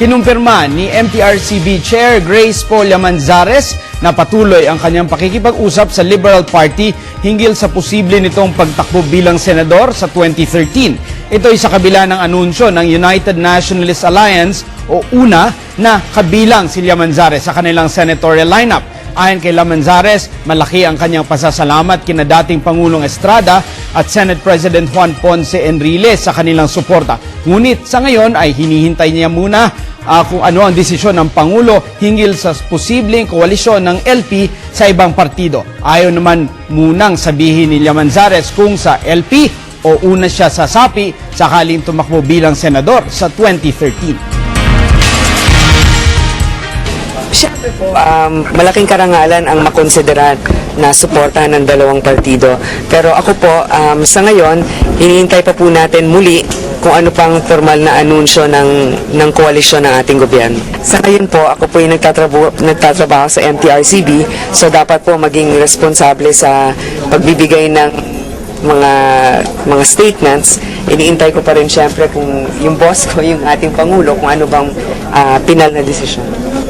Kinumpirma ni MTRCB Chair Grace Polia Manzares na patuloy ang kanyang pakikipag-usap sa Liberal Party hinggil sa posible nitong pagtakbo bilang senador sa 2013. Ito ay sa kabila ng anunsyo ng United Nationalist Alliance o UNA na kabilang si Manzares sa kanilang senatorial lineup. Ayon kay Lamanzares, malaki ang kanyang pasasalamat kina dating Pangulong Estrada at Senate President Juan Ponce Enriles sa kanilang suporta. Ngunit sa ngayon ay hinihintay niya muna ah, kung ano ang desisyon ng Pangulo hinggil sa posibleng koalisyon ng LP sa ibang partido. Ayaw naman munang sabihin ni Lamanzares kung sa LP o una siya sasapi sakaling tumakbo bilang senador sa 2013. Siyempre um, malaking karangalan ang makonsideran na suportahan ng dalawang partido. Pero ako po, um, sa ngayon, iniintay pa po natin muli kung ano pang formal na anunsyo ng, ng koalisyon ng ating gobyerno. Sa ngayon po, ako po yung nagtatrabaho, nagtatrabaho sa MTRCB, so dapat po maging responsable sa pagbibigay ng mga mga statements, iniintay ko pa rin syempre kung yung boss ko, yung ating Pangulo, kung ano bang ah, pinal na desisyon.